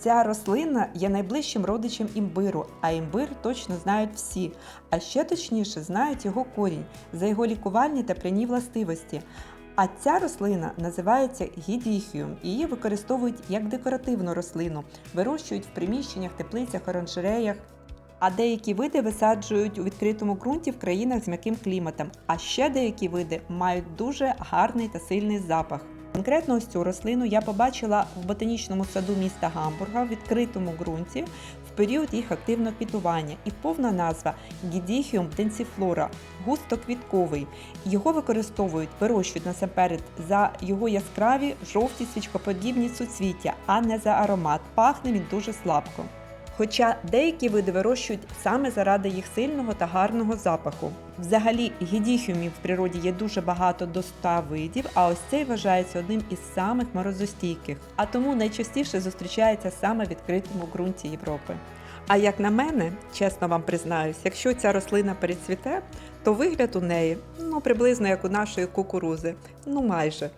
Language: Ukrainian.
Ця рослина є найближчим родичем імбиру, а імбир точно знають всі, а ще точніше знають його корінь за його лікувальні та пряні властивості. А ця рослина називається гідіхіум. Її використовують як декоративну рослину, вирощують в приміщеннях, теплицях, оранжереях. А деякі види висаджують у відкритому ґрунті в країнах з м'яким кліматом. А ще деякі види мають дуже гарний та сильний запах. Конкретно ось цю рослину я побачила в ботанічному саду міста Гамбурга в відкритому ґрунті в період їх активного квітування. І повна назва Гідіхіум денсіфлора густоквітковий. Його використовують, вирощують насамперед за його яскраві жовті свічкоподібні суцвіття, а не за аромат. Пахне він дуже слабко. Хоча деякі види вирощують саме заради їх сильного та гарного запаху. Взагалі, гідіхіумів в природі є дуже багато до 100 видів, а ось цей вважається одним із самих морозостійких, а тому найчастіше зустрічається саме в відкритому ґрунті Європи. А як на мене, чесно вам признаюсь, якщо ця рослина перецвіте, то вигляд у неї ну приблизно як у нашої кукурузи, ну майже.